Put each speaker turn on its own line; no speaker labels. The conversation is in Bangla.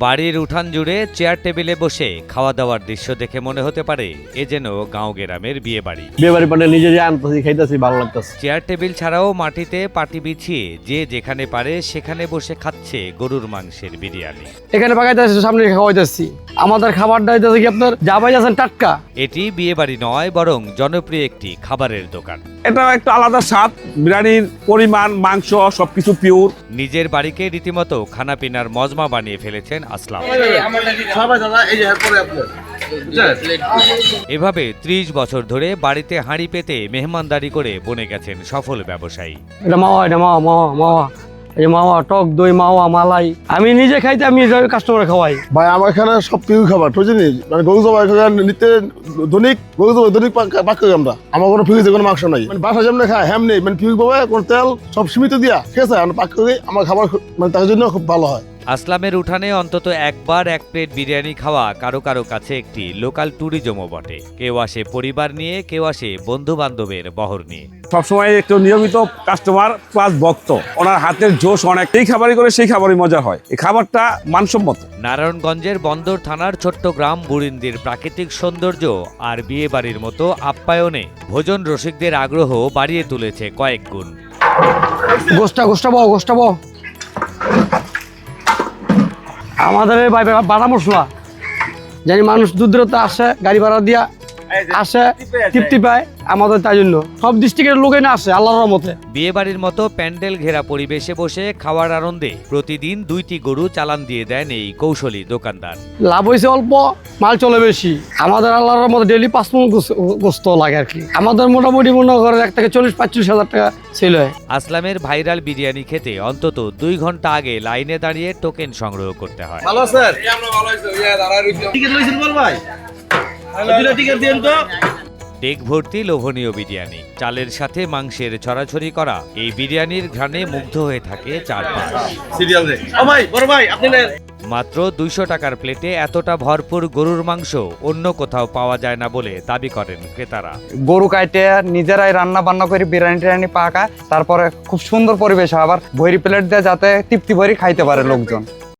বাড়ির উঠান জুড়ে চেয়ার টেবিলে বসে খাওয়া দাওয়ার দৃশ্য দেখে মনে হতে পারে এ যেন গাঁও গ্রামের বিয়ে বাড়ি
বিয়ে বাড়ি মানে নিজে যে আনতেছি খাইতেছি ভালো লাগতেছে।
চেয়ার টেবিল ছাড়াও মাটিতে পাটি বিছিয়ে যে যেখানে পারে সেখানে বসে খাচ্ছে গরুর মাংসের বিরিয়ানি।
এখানে পাকাইতেছি সামনে খাওয়া খাওয়াইতেছি। আমাদের খাবারটা হইতেছে কি আপনার? যা পাই আছেন টাটকা।
এটি বিয়ে বাড়ি নয় বরং জনপ্রিয় একটি খাবারের দোকান।
এটা একটা আলাদা স্বাদ বিরিয়ানির পরিমাণ মাংস সবকিছু পিওর
নিজের বাড়িকে রীতিমতো খানাপিনার মজমা বানিয়ে ফেলেছেন আসলাম। এভাবে ত্রিশ বছর ধরে বাড়িতে হাঁড়ি পেতে মেহমানদারি করে বনে গেছেন সফল ব্যবসায়ী।
এটা মাওয়া এটা মাওয়া মাওয়া মাওয়া। এই মাওয়া, টক দই, মাওয়া, মালাই। আমি নিজে খাইতে, আমি কাস্টমার খাওয়াই।
ভাই, আমার এখানে সব পিউ খাবার বুঝলি মানে গরু জবাই নিতে দৈনিক গরু জবাই দৈনিক পাক করি আমরা। আমার কোনো ফিউজে কোনো মাংস নাই। মানে বাসা যেমন খায় হ্যাম নেই। মানে ফিউজ পাবে, কোনো তেল, সব সীমিত দিয়া ঠিক আছে পাক করি আমার খাবার খুব- মানে তার জন্য খুব ভালো হয়।
আসলামের উঠানে অন্তত একবার এক প্লেট বিরিয়ানি খাওয়া কারও কারও কাছে একটি লোকাল ট্যুরিজমও বটে। কেউ আসে পরিবার নিয়ে কেউ আসে বন্ধু বান্ধবের বহর নিয়ে।
সবসময় একটু নিয়মিত কাস্টমার প্লাস ভক্ত। ওনার হাতের জোশ অনেক। এই খাবারই করে সেই খাবারই মজা হয়। এই খাবারটা মানসম্মত।
নারায়ণগঞ্জের বন্দর থানার ছোট্ট গ্রাম বুরিন্দির প্রাকৃতিক সৌন্দর্য আর বিয়ে বাড়ির মতো আপ্যায়নে ভোজন রসিকদের আগ্রহ বাড়িয়ে তুলেছে কয়েক গুণ।
গোষ্ঠা গোষ্ঠা গোষ্ঠা আমাদের ভাই বাটা মশলা। জানি মানুষ দূর দূরত্ব আসে গাড়ি ভাড়া দিয়া আসে তৃপ্তি পায়। আমাদের তাই জন্য। সব ডিস্ট্রিক্টের লোকে না আসে আল্লাহর রহমতে।
বিয়ে বাড়ির মতো প্যান্ডেল ঘেরা পরিবেশে বসে খাওয়ার আনন্দে প্রতিদিন দুইটি গরু চালান দিয়ে দেন এই কৌশলী দোকানদার।
লাভ হয়েছে অল্প মাল চলে বেশি। আমাদের আল্লাহর মতো ডেলি পাঁচ মন গোস্ত লাগে আর কি। আমাদের মোটামুটি মনে করেন এক থেকে চল্লিশ পঁয়ত্রিশ হাজার টাকা ছিল
আসলামের ভাইরাল বিরিয়ানি খেতে অন্তত দুই ঘণ্টা আগে লাইনে দাঁড়িয়ে টোকেন সংগ্রহ করতে হয়। ডেক ভর্তি লোভনীয় বিরিয়ানি। চালের সাথে মাংসের ছড়াছড়ি করা এই বিরিয়ানির ঘ্রাণে মুগ্ধ হয়ে থাকে চারপাশ। মাত্র দুইশো টাকার প্লেটে এতটা ভরপুর গরুর মাংস অন্য কোথাও পাওয়া যায় না বলে দাবি করেন ক্রেতারা।
গরু কাটে নিজেরাই রান্না বান্না করে বিরিয়ানি টিরানি পাকা তারপরে খুব সুন্দর পরিবেশ আবার ভরি প্লেট দিয়ে যাতে তৃপ্তি ভরি খাইতে পারে লোকজন।